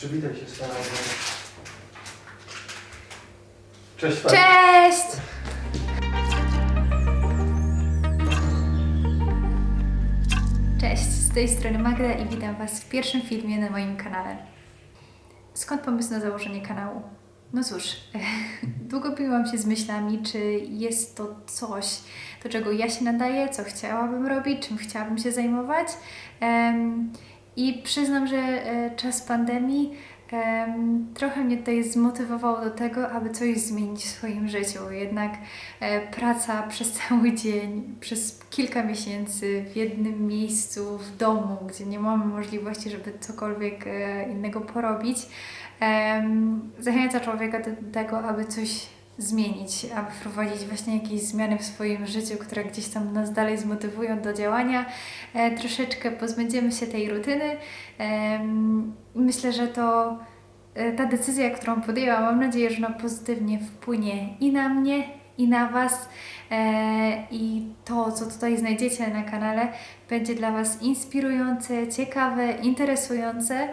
Przywitaj się kanałem. Cześć. Cześć! Cześć, z tej strony Magda i witam Was w pierwszym filmie na moim kanale. Skąd pomysł na założenie kanału? No cóż, długo biłam się z myślami, czy jest to coś, do czego ja się nadaję, co chciałabym robić, czym chciałabym się zajmować. I przyznam, że e, czas pandemii em, trochę mnie tutaj zmotywował do tego, aby coś zmienić w swoim życiu. Jednak e, praca przez cały dzień, przez kilka miesięcy w jednym miejscu, w domu, gdzie nie mamy możliwości, żeby cokolwiek e, innego porobić, zachęca człowieka do tego, aby coś zmienić, aby wprowadzić właśnie jakieś zmiany w swoim życiu, które gdzieś tam nas dalej zmotywują do działania. E, troszeczkę pozbędziemy się tej rutyny. I myślę, że to e, ta decyzja, którą podjęłam, mam nadzieję, że ona pozytywnie wpłynie i na mnie, i na Was. E, I to, co tutaj znajdziecie na kanale, będzie dla Was inspirujące, ciekawe, interesujące.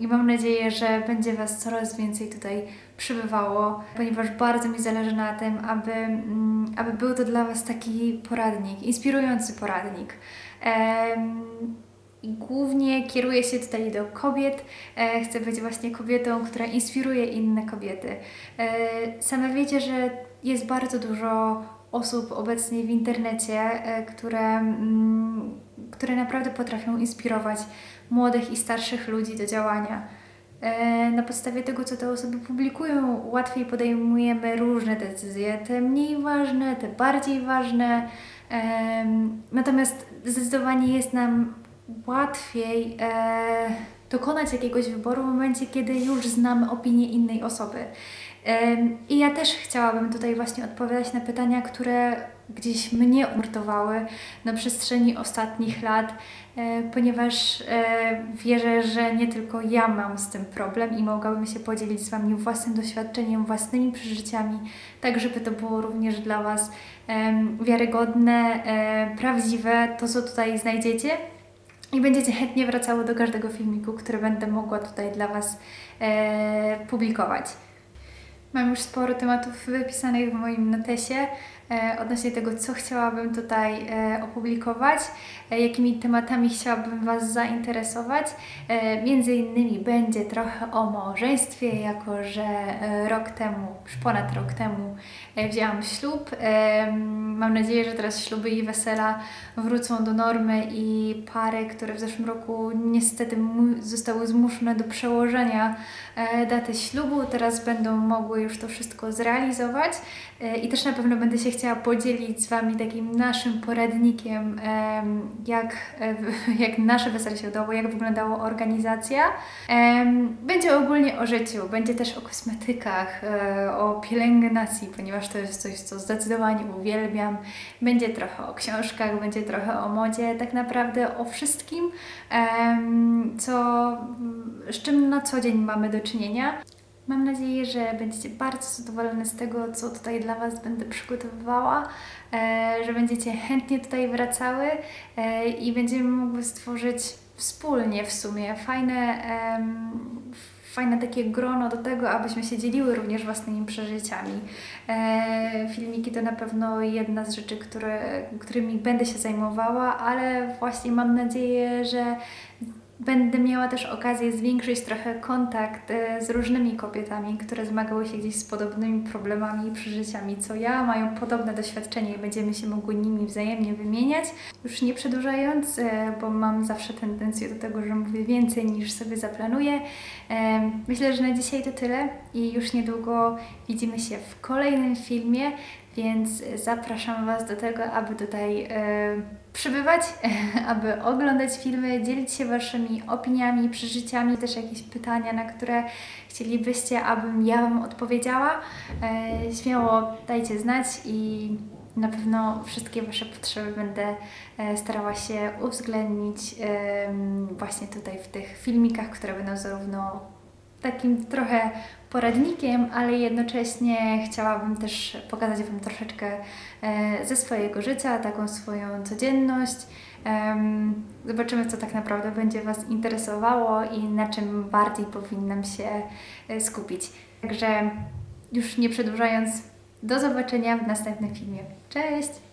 I mam nadzieję, że będzie Was coraz więcej tutaj przybywało, ponieważ bardzo mi zależy na tym, aby, mm, aby był to dla Was taki poradnik, inspirujący poradnik. Głównie kieruję się tutaj do kobiet. E, chcę być właśnie kobietą, która inspiruje inne kobiety. E, same wiecie, że jest bardzo dużo osób obecnie w internecie, e, które, mm, które naprawdę potrafią inspirować młodych i starszych ludzi do działania. E, Na podstawie tego, co te osoby publikują, łatwiej podejmujemy różne decyzje, te mniej ważne, te bardziej ważne. Em, Natomiast zdecydowanie jest nam łatwiej e, dokonać jakiegoś wyboru w momencie, kiedy już znamy opinię innej osoby. I ja też chciałabym tutaj właśnie odpowiadać na pytania, które gdzieś mnie nurtowały na przestrzeni ostatnich lat, e, ponieważ e, wierzę, że nie tylko ja mam z tym problem i mogłabym się podzielić z Wami własnym doświadczeniem, własnymi przeżyciami, tak żeby to było również dla Was wiarygodne, e, prawdziwe, to co tutaj znajdziecie. I będziecie chętnie wracały do każdego filmiku, który będę mogła tutaj dla Was publikować. Mam już sporo tematów wypisanych w moim notesie e, odnośnie tego, co chciałabym tutaj e, opublikować, e, jakimi tematami chciałabym Was zainteresować. E, między innymi będzie trochę o małżeństwie, jako że e, rok temu, już ponad rok temu e, wzięłam ślub. E, mam nadzieję, że teraz śluby i wesela wrócą do normy i pary, które w zeszłym roku niestety zostały zmuszone do przełożenia e, daty ślubu, teraz będą mogły już to wszystko zrealizować E, i też na pewno będę się chciała podzielić z Wami takim naszym poradnikiem, em, jak, e, jak nasze wesele się udało, jak wyglądała organizacja. Będzie ogólnie o życiu, będzie też o kosmetykach, e, o pielęgnacji, ponieważ to jest coś, co zdecydowanie uwielbiam. Będzie trochę o książkach, będzie trochę o modzie, tak naprawdę o wszystkim, co, z czym na co dzień mamy do czynienia. Mam nadzieję, że będziecie bardzo zadowolone z tego, co tutaj dla Was będę przygotowywała, e, że będziecie chętnie tutaj wracały e, i będziemy mogły stworzyć wspólnie w sumie fajne, fajne takie grono do tego, abyśmy się dzieliły również własnymi przeżyciami. E, filmiki to na pewno jedna z rzeczy, które, którymi będę się zajmowała, ale właśnie mam nadzieję, że Będę miała też okazję zwiększyć trochę kontakt e, z różnymi kobietami, które zmagały się gdzieś z podobnymi problemami i przeżyciami co ja, mają podobne doświadczenie i będziemy się mogły nimi wzajemnie wymieniać. Już nie przedłużając, e, bo mam zawsze tendencję do tego, że mówię więcej niż sobie zaplanuję. E, Myślę, że na dzisiaj to tyle i już niedługo widzimy się w kolejnym filmie, więc zapraszam Was do tego, aby tutaj e, przybywać, aby oglądać filmy, dzielić się Waszymi opiniami, przeżyciami, też jakieś pytania, na które chcielibyście, abym ja Wam odpowiedziała. E, śmiało dajcie znać i na pewno wszystkie Wasze potrzeby będę e, starała się uwzględnić właśnie tutaj w tych filmikach, które będą zarówno takim trochę poradnikiem, ale jednocześnie chciałabym też pokazać Wam troszeczkę e, ze swojego życia, taką swoją codzienność, zobaczymy, co tak naprawdę będzie Was interesowało i na czym bardziej powinnam się e, skupić. Także już nie przedłużając, do zobaczenia w następnym filmie. Cześć!